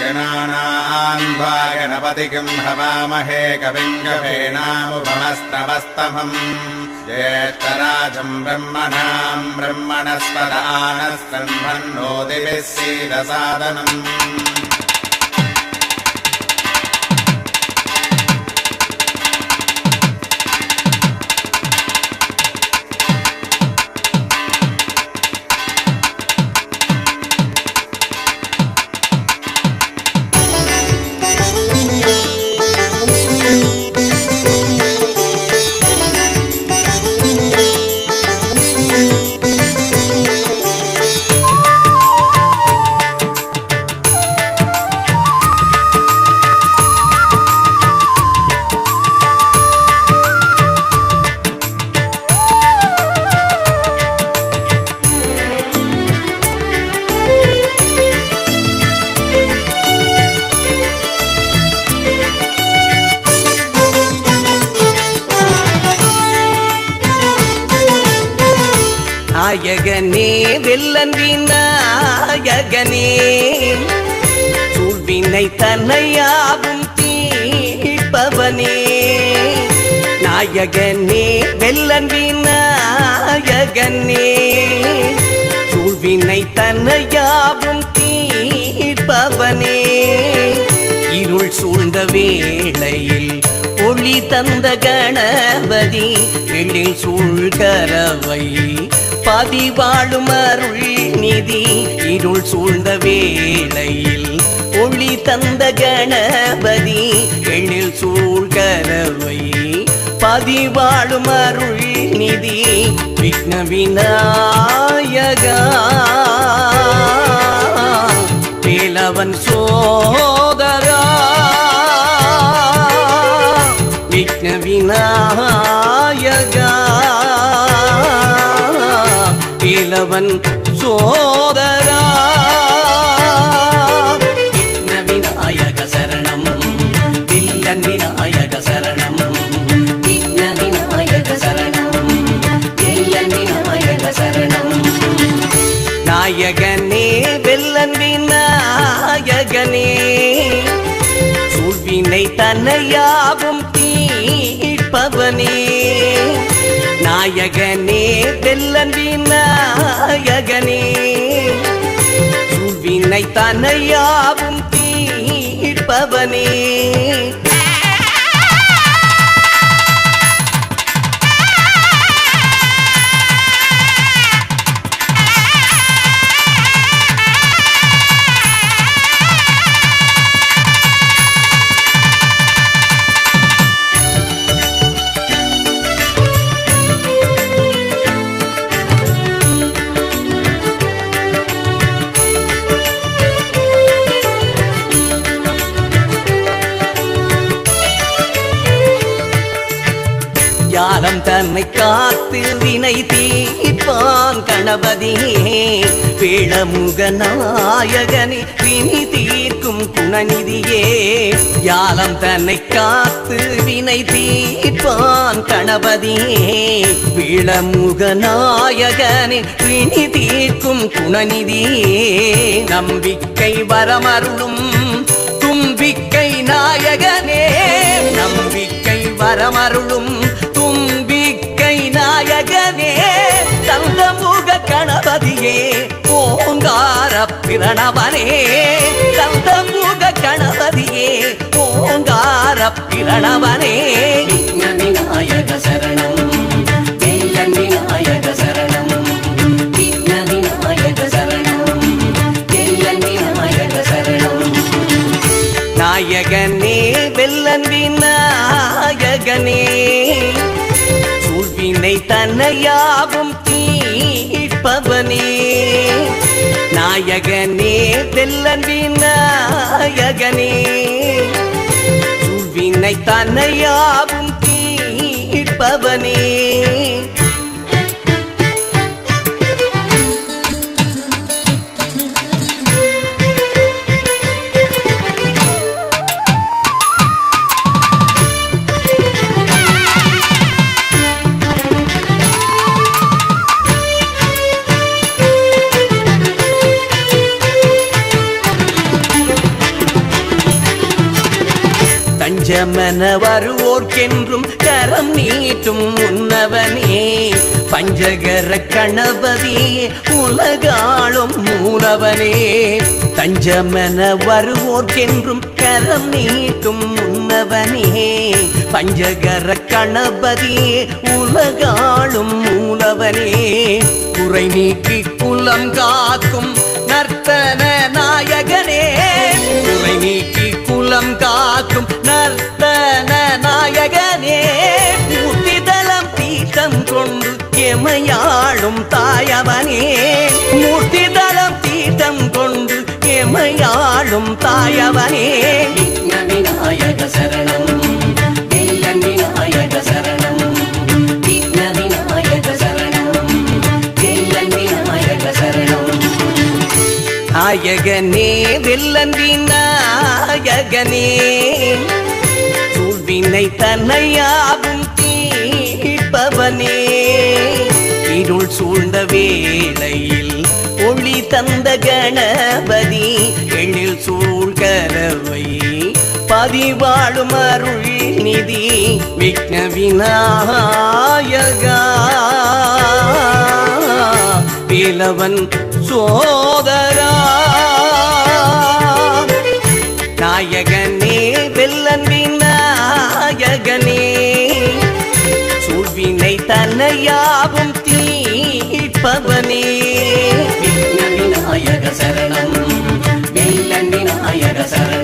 गणानान्वा गणपतिकिम् हवामहे कविम् गभेनामुपमस्तमस्तमम् ज्येष्ठराजम् ब्रह्मणाम् ब्रह्मणस्पदानस्तन्मन्नो दिभिः सीदसादनम् நாயகனே வெல்லன் விநாயகனே. சூழ்வினை தன்னையாகும் தீர்ப்பவனே. நாயகனே வெல்லன் விநாயகனே. சூழ்வினை தன்னையாகும் தீர்ப்பவனே. இருள் சூழ்ந்த வேளையில் ஒளி தந்த கணபதி எழில் சூழ்கரவை. பதிவாழும் அருள் நிதி இருள் சூழ்ந்த வேளையில் ஒளி தந்த கணபதி எழில் சூழ்கரவை. பதிவாழும் அருள் நிதி விக்ன விநாயகா. வேலவன் சோ விநாயகா இளவன் சோதரா விநாயக சரணம் வில்லன் விநாயக சரணம் விக்ன விநாயக சரணம் வில்லன் விநாயக சரணம். நாயகனே வெல்லன் விநாயகனே சூழ்வினை தன்னையாகும் தீர்ப்பவனே நாயகனே வெல்லன் நாயகனே சூழ்வினை தன்னையாகும் தீர்ப்பவனே. யாரம் தன்னை காத்து வினை தீர்ப்பான் கணபதியே. வேளமுக நாயகனே வினி தீர்க்கும் குணநிதியே. யாலம் தன்னை காத்து வினை தீர்ப்பான் கணபதியே. வேளமுக நாயகனே வினி தீர்க்கும் குணநிதியே. நம்பிக்கை வரமருளும் தும்பிக்கை நாயகனே. நம்பிக்கை வரமருளும் கணபதியே ஓங்கார பிரணவனே. தந்தமுக கணபதியே ஓங்கார பிரணவனே. விநாயக சரணம் விநாயக சரணம் விநாயக சரணம் விநாயக சரணம். நாயகனே வெல்லன் விநாயகனே. சூழ்வினை தன்னையாகும் தீர்ப்பவனே நாயகனே வெல்லன் விநாயகனே. சூழ்வினை தன்னையாகும் தீர்ப்பவனே. தஞ்சமென வருவோர்க்கென்றும் கரம் நீட்டும் முன்னவனே. பஞ்சகர கணபதி உலகாளும் மூலவனே. தஞ்சமென வருவோர்க்கென்றும் கரம் நீட்டும் முன்னவனே. பஞ்சகர கணபதி உலகாளும் மூலவனே. குறை நீக்கி குலம் காக்கும் நர்த்தன எமையாளும் தாயவனே. மூர்த்திதலம் தீர்த்தம் கொண்டு எமையாளும் தாயவனே. விநாயக சரணம் விநாயக சரணம் விநாயக சரணம் விநாயக சரணம். நாயகனே வெல்லன் விநாயகனே. சூழ்வினை தன்னையாகும் தீர்ப்பவனே. இருள் சூழ்ந்த வேளையில் ஒளி தந்த கணபதி எண்ணில் சூழ்கரவை பதிவாழும் அருள் நிதி விக்ன விநாயகா. வேலவன் சோதரா. நாயகனே வெல்லன் விநாயகனே. சூழ்வினை தன்னையாவும் పవని. విఘ్న శరణం విల్లన్ వినాయక శరణం.